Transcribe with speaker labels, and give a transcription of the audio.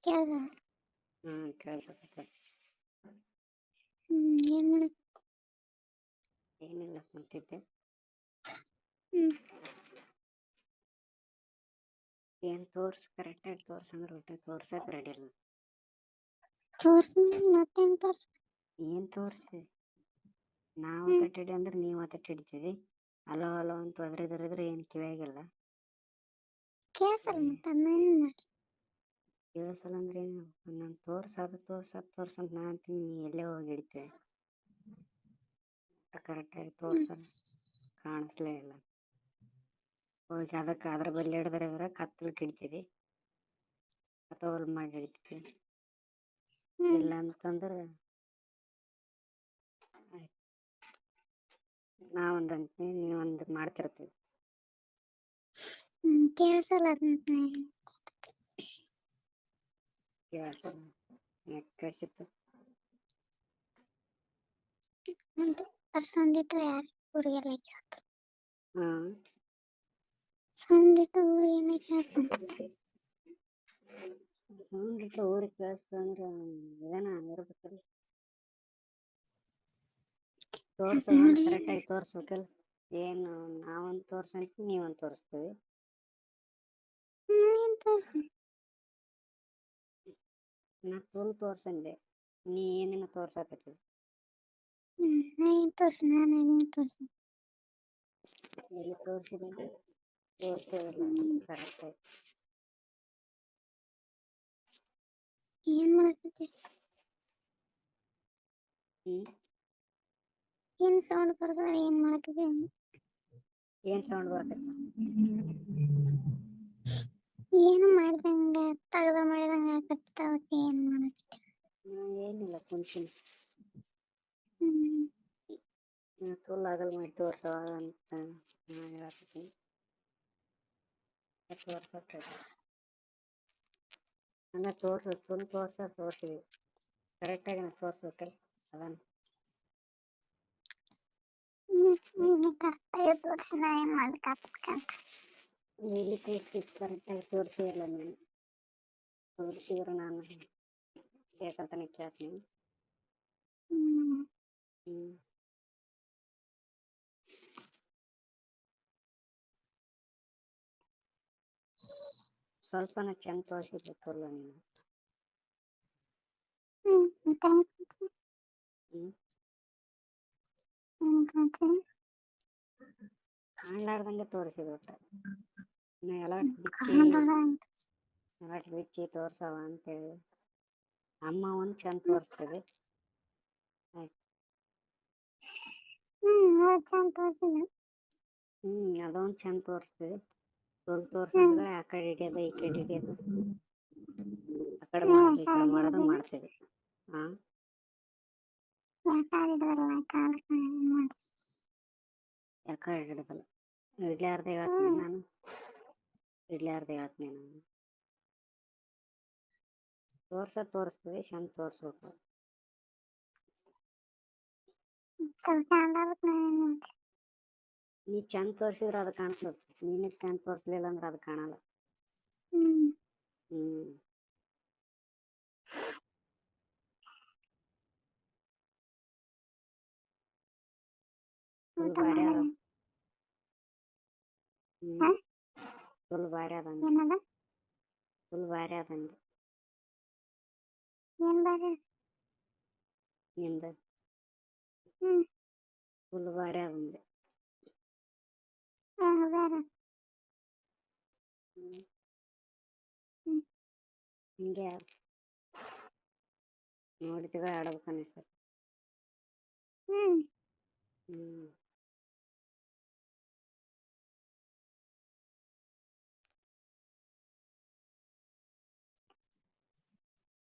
Speaker 1: ಕೇಳ್ದ.
Speaker 2: ಹ್ಮ್ ಕೇಳ್ಸಕತ್ತ
Speaker 1: ಹ್ಮ್ ಏನ್ ಮಾಡ
Speaker 2: ಏನಿಲ್ಲ ಕುಂತಿದ್ದೆ.
Speaker 1: ಹ್ಮ್.
Speaker 2: ಏನ್ ತೋರ್ಸ್ ಕರೆಕ್ಟಾಗಿ ತೋರ್ಸಂದ್ರೆ ಊಟ ತೋರ್ಸಕ್ ರೆಡಿ ಇಲ್ಲ.
Speaker 1: ತೋರ್ಸ್ ಮತ್ತೇನ್ ತೋರ್ಸ್?
Speaker 2: ಏನ್ ತೋರ್ಸಿ? ನಾವು ತಟ್ಟಿಡಿ ಅಂದ್ರೆ ನೀವು ತಟ್ಟಿಡ್ತೀವಿ ಅಲೋ ಅಲೋ ಅಂತ ಒದ್ರಿದ್ರಿದ್ರೆ ಏನ್ ಕಿವಿಯಾಗಿಲ್ಲ.
Speaker 1: ಕೇಸಲ್ಲ ಮತ್ತೆ ಅದನ್ನ ಏನ್ ಮಾಡ್ಲಿ?
Speaker 2: ಕೇಳಿಸಲ್ಲ ಅಂದ್ರೆ ನಾನು ತೋರ್ಸ ಅದು ತೋರ್ಸ ಅಂತ ನಾ ಅಂತೀನಿ, ನೀ ಎಲ್ಲೇ ಹೋಗಿ ಕರೆಕ್ಟ್ ಆಗಿ ತೋರ್ಸಲ್ಲ, ಕಾಣಿಸ್ಲೇ ಇಲ್ಲ. ಹೋಗಿ ಅದಕ್ಕೆ ಅದ್ರ ಬಲ್ಲಿ ಹಿಡಿದ್ರೆ ಅಂದ್ರೆ ಕತ್ತಲಕ್ಕೆ ಹಿಡಿತೀವಿ ಅಥವಾ ಮಾಡಿ
Speaker 1: ಹಿಡಿತೀವಿ
Speaker 2: ಇಲ್ಲ ಅಂತಂದ್ರೆ ನಾವೊಂದು ಅಂತೀನಿ ನೀವೊಂದು ಮಾಡ್ತಿರ್ತೀವಿ
Speaker 1: ಕೇಳ್ಸಲ್ಲ
Speaker 2: ಯಾಕೆ ಕೇಳಿಸುತ್ತೆ
Speaker 1: ಇಟ್ರೆ ಯಾರು ಊರಿಗೆಲ್ಲ ಕೇಳ್ತ
Speaker 2: ಹಾಂ
Speaker 1: ಸೌಂಡ್ ಇಟ್ಟು ಊರಿಗೆಲ್ಲ
Speaker 2: ಸೌಂಡ್ ಇಟ್ಟು ಊರಿಗೆ ಕೇಳಿಸ್ತು ಅಂದ್ರೆ ಏನ ಇರ್ಬೇಕಲ್ಲ. ತೋರ್ಸೋದು
Speaker 1: ನೋಡಿ.
Speaker 2: ಕರೆಕ್ಟಾಗಿ ತೋರ್ಸ್ಬೇಕಲ್ಲ. ಏನು ನಾವೊಂದು ತೋರ್ಸಂತೀವಿ ನೀವೊಂದು ತೋರಿಸ್ತೀವಿ.
Speaker 1: ನಾ
Speaker 2: ಫುಲ್ ತೋರ್ಸಂದೆ. ನೀ ಏನೇನು ತೋರ್ಸಕತ್ತಿ.
Speaker 1: ಏನು ತೋರ್ಸ ನಾನು ಏನು ತೋರ್ಸ್.
Speaker 2: ಎಲ್ಲಿ ತೋರಿಸಿದೆ? ತೋರಿಸಿಲ್ಲ ಕರೆಕ್ಟ್
Speaker 1: ಏನ್ ಮಾಡಕತ್ತಿ? ಏನ್ ಸೌಂಡ್ ಬರ್ತದ ಏನ್ ಮಾಡಕತ್ತಿ?
Speaker 2: ಏನ್ ಸೌಂಡ್ ಬರಕತ್ತ?
Speaker 1: ಏನು ಮಾಡ್ದಂಗ ತಗದ ಮಾಡಿದಂಗ ಆಕತ್ತ ಅದಕ್ಕೆ ಏನ್ ಮಾಡಕತ್ತಿ?
Speaker 2: ಹ್ಞೂ ಏನಿಲ್ಲ ಕುಂತೀನಿ.
Speaker 1: ಹ್ಮ್.
Speaker 2: ಫುಲ್ ಅಗಲ ಮಾಡಿ ತೋರ್ಸವ ಅಂತ ನಾ ಹೇಳಕತ್ತೀನಿ. ತೋರ್ಸಕ್ಕೆ ಹಂಗೆ ತೋರ್ಸು ಫುಲ್ ತೋರ್ಸ ತೋರ್ಸಿವಿ. ಕರೆಕ್ಟಾಗಿ ತೋರ್ಸ್ಬೇಕಲ್ಲ ಅದಾನ
Speaker 1: ಹ್ಮ್ ಹ್ಮ್ ಕರೆಕ್ಟಾಗಿ ತೋರ್ಸಿ ನಾ ಏನ್ ಮಾಡ್ಲಿಕ್ಕೆ
Speaker 2: ಎಲ್ಲಿ ತೋರಿಸಿ ಕರೆಕ್ಟಾಗಿ ತೋರಿಸಿಲ್ಲ ನೀನು ತೋರಿಸಿದ್ರೆ ನಾನು ಬೇಕಂತನೇ ಕೇಳ್ತೀನಿ
Speaker 1: ಹ್ಮ್
Speaker 2: ಹ್ಞೂ ಸ್ವಲ್ಪನ ಚೆಂದ ತೋರಿಸಿದ್ಬೇಕಲ್ಲ ನೀನು
Speaker 1: ಹ್ಮ್ ಥ್ಯಾಂಕ್ಸ್
Speaker 2: ಹ್ಞೂ
Speaker 1: ಹ್ಮ್ ಥ್ಯಾಂಕ್ಸ್
Speaker 2: ಕಾಣ್ಲಾರ್ದಂಗೆ ತೋರಿಸಿದೆ ಒಟ್ಟು ನಾ ಎಲ್ಲ ಬಿಚ್ಚಿ ತೋರ್ಸವ ಅಂತೇಳಿ. ಅಮ್ಮ ಒಂದು ಚಂದ ತೋರಿಸ್ತೀವಿ
Speaker 1: ಹ್ಮ್
Speaker 2: ಅದೊಂದು ಚೆಂದ ತೋರಿಸ್ತೀವಿ ಫುಲ್
Speaker 1: ಹ್ಮ್
Speaker 2: ತೋರ್ಸಂದ್ರೆ ಆ ಕಡೆ ಹಿಡಿಯೋದು ಈ ಕಡೆ ಹಿಡಿಯೋದು. ಆ ಕಡೆ ಮಾಡೋದು ಈ ಕಡೆ ಮಾಡೋದು
Speaker 1: ಹೌದು
Speaker 2: ಮಾಡ್ತೀವಿ. ಹಾಂ ಯಾಕೆ ಹಿಡಿದಲ್ಲ ಇಡ್ಲಾರ್ದೆ ಹೇಳ್ತೀನಿ ನಾನು. ಇಡ್ಲಾರ್ದ ಹೇಳ್ತೀನಿ ನಾನು. ತೋರ್ಸ ತೋರಿಸ್ತೀವಿ ಚೆಂದ ತೋರಿಸ್ಬೇಕು. ನಾ ಚಂದ ತೋರಿಸಿದ್ರೆ ಅದು ಕಾಣಿಸ್ತದೆ ನೀನೇ ಚಂದ ತೋರಿಸ್ಲಿಲ್ಲ ಅಂದ್ರೆ ಅದು ಕಾಣಲ್ಲ.
Speaker 1: ಹ್ಮ್.
Speaker 2: ಹ್ಞೂ ಫುಲ್
Speaker 1: ಊಟ
Speaker 2: ಭಾರಿ ಅದ
Speaker 1: ಮಾಡಿದೆ
Speaker 2: ಹ್ಞೂ
Speaker 1: ಹ
Speaker 2: ಫುಲ್ ಭಾರಿ ಅದ ಅಂದೆ
Speaker 1: ಏನದ
Speaker 2: ಫುಲ್ ಭಾರಿ ಅದ ಅಂದೆ
Speaker 1: ಏನ್ ಬಾರಿ
Speaker 2: ನಿಂದು
Speaker 1: ಹ್ಮ್
Speaker 2: ಫುಲ್ ಭಾರಿ ಅದ ಅಂದೆ
Speaker 1: ಏನು ಬೇರೆ
Speaker 2: ಹ್ಞೂ
Speaker 1: ಹ್ಮ್
Speaker 2: ಹಿಂಗೆ ನೋಡಿದಾಗ ಆಡ್ಬೇಕು ಅನಿಸ್ತದೆ
Speaker 1: ಹ್ಮ್
Speaker 2: ಹ್ಞೂ